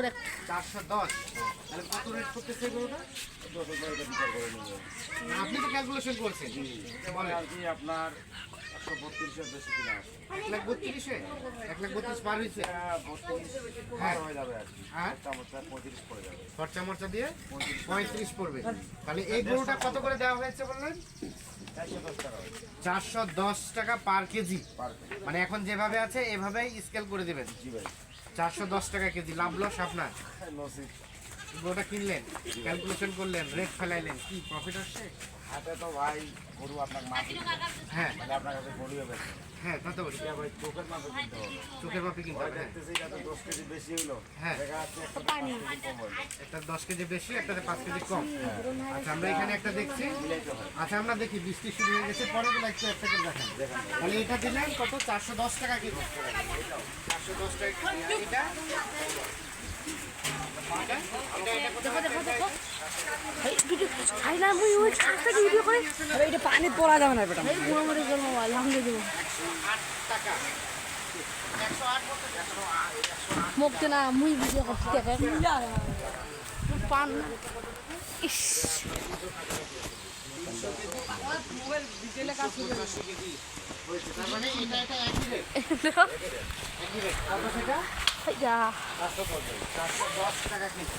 করে। চারশো দশ। তাহলে কত রেট করতেছে এগুলোটা আপনি তো ক্যালকুলেশন করছেন। মানে আর কি আপনার একশো বত্রিশের বেশি কিনা আছে? এক লাখ বত্রিশে? এক লাখ বত্রিশ পার হয়েছে? হ্যাঁ। হয়ে যাবে আর কি। হ্যাঁ? চামচটা পঁয়ত্রিশ পড়ে যাবে। খরচা মরচা দিয়ে পঁয়ত্রিশ পড়বে। তাহলে এই গরুটা কত করে দেওয়া হয়েছে বললেন? চারশো দশ টাকা পার কেজি। মানে এখন যেভাবে আছে এভাবেই স্কেল করে দেবেন। জি ভাই। চারশো দশ টাকা কেজি লাভ লস আপনার? নসিব গরুটা কিনলেন ক্যালকুলেশন করলেন রেট ফেলাইলেন কি প্রফিট হচ্ছে হাতে তো ভাই গরু আপনার মাপে হ্যাঁ। মানে আপনার কাছে গরু হবে। হ্যাঁ তা তো এটা ভাই চোখের মাপে কিনতে হবে। চোখের মাপে কিনতে হবে হ্যাঁ। দেখতেছি এটা তো দশ কেজি বেশি হলো হ্যাঁ। দেখা যাচ্ছে একটা কেজি একটা বেশি একটাতে পাঁচ কেজি কম। আচ্ছা আমরা এখানে একটা দেখছি। আচ্ছা আমরা দেখি বৃষ্টি শুরু হয়ে গেছে। পরে গুলো একটু একটা করে দেখেন। তাহলে এটা দিলেন কত? চারশো দশ টাকা কেজি। চারশো দশ টাকা এটা দেখো দেখো দেখো এই ভিডিও খাই না মুই ওই কাজটা ভিডিও করে? এটা পানি পড়া যাবে না বেটা। এই বুড়ো মরে গেল মোবাইল হামলে দেবো। আট টাকা একশো আট বলতে একশো আট একশো আট মুখতে না মুই ভিডিও করতে দেখে পান ইস পঁচাশি কেজি হয়েছে তার মানে এটা এটা একই রেট একই রেট কত সেটা যা। চারশো পঞ্চাশ চারশো দশ টাকা কেজি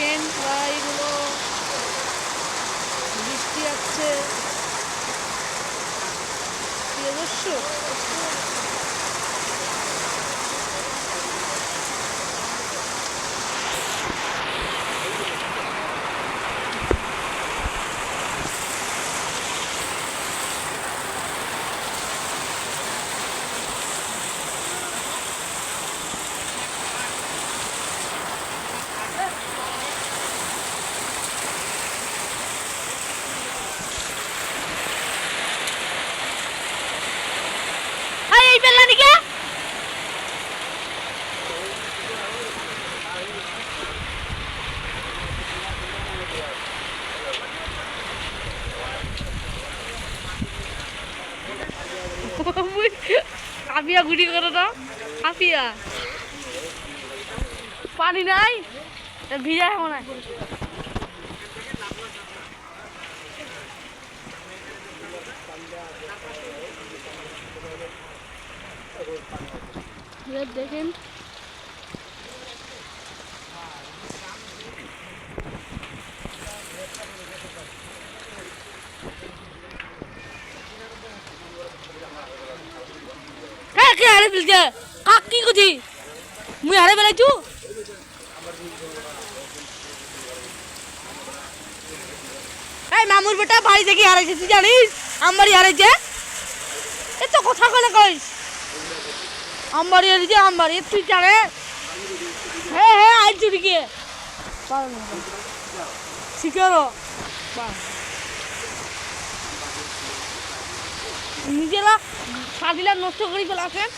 দেখেন প্রায়গুলো বৃষ্টি আসছে। কি দর্শক এই বেলা দিকে? কাপিয়া গুটি করে না কাপিয়া পানি নাই? তা ভিজা মনে হয় দেখেন। কে হারে কাক কি মামুর বেটা বাড়ি থেকে হারাইছে তুই জানিস? আমবাড়ি হারাইছে এ কথা কলে কইস। আমবাড়ি হারিয়েছে আমবাড়ি তুই জানে হ্যাঁ হ্যাঁ আই চুরিকে। শিকারো। নিজেরা সাদিলা নষ্ট করে ফেলাছেন।